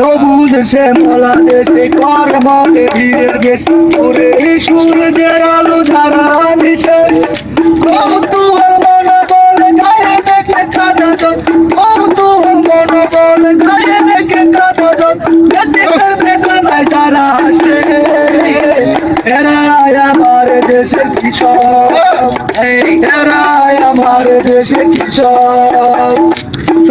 সবুজ শ্যামলা দেশে কর্মতে বীরের দেশ ওরে সূর্যের আলো ধারা মিশে কৌতূহল মন বলে গায়ে দেখে খাজা জল। কৌতূহল মন বলে গায়ে এই এরাই আমার দেশের কৃষক।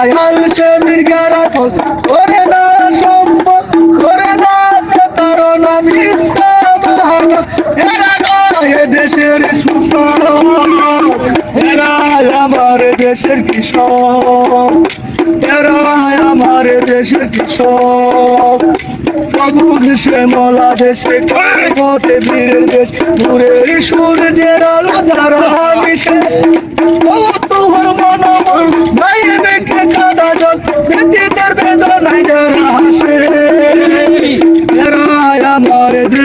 এরা আলসে মির্গারা করে না সম্পদ করে না প্রতারণা মিথ্যা বাহানা এরা নয় দেশের সুষম এরা আমার দেশের কৃষক এরা আমার দেশের দেশে কর্মতে বীরের দেশ ঘুরে সূর্যের আলো ধারা মিশে।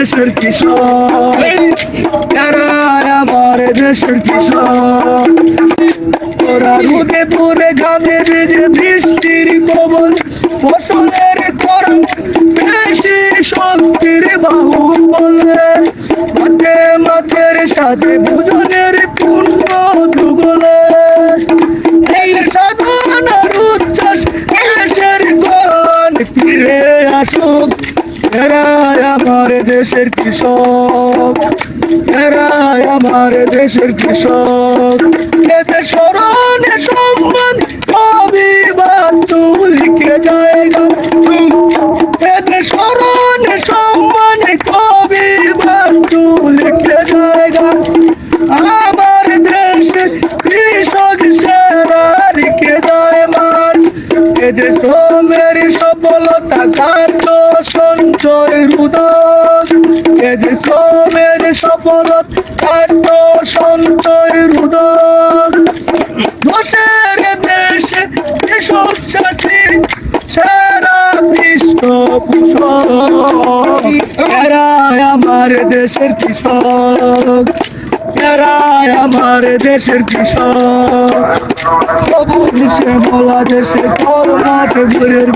দেশের কিশোর। এরাই আমার দেশের কিশোর। ওরা রোদে পরে ঘামে ভিজে এরাই আমার দেশের কৃষক এরাই আমার দেশের কৃষক। এতে স্মরণে সম্মান শ্রমের সফলতা কার্য সঞ্চয়, রুদন। এদের শ্রমের সফলতা কার্য সঞ্চয়, রুদন। দোষের দেশে কৃষক চাষি সেরা পৃষ্ঠপোষক এরাই আমার দেশের কৃষক। এরাই আমার দেশের কৃষক। সবুজ শ্যামলা দেশে ঘুরের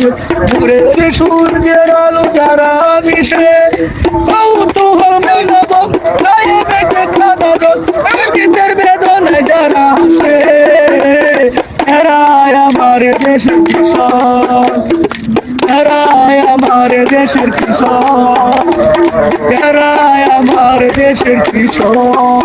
ঘুরে সূর্যের আলো তারা মিশে, কৌতূহল গায়ে মেঘে কাদা জল গীতের বেদনায় যারা আসে এরাই আমার দেশের কৃষক। এরাই আমার দেশের কৃষক। এরাই আমার দেশের কৃষক।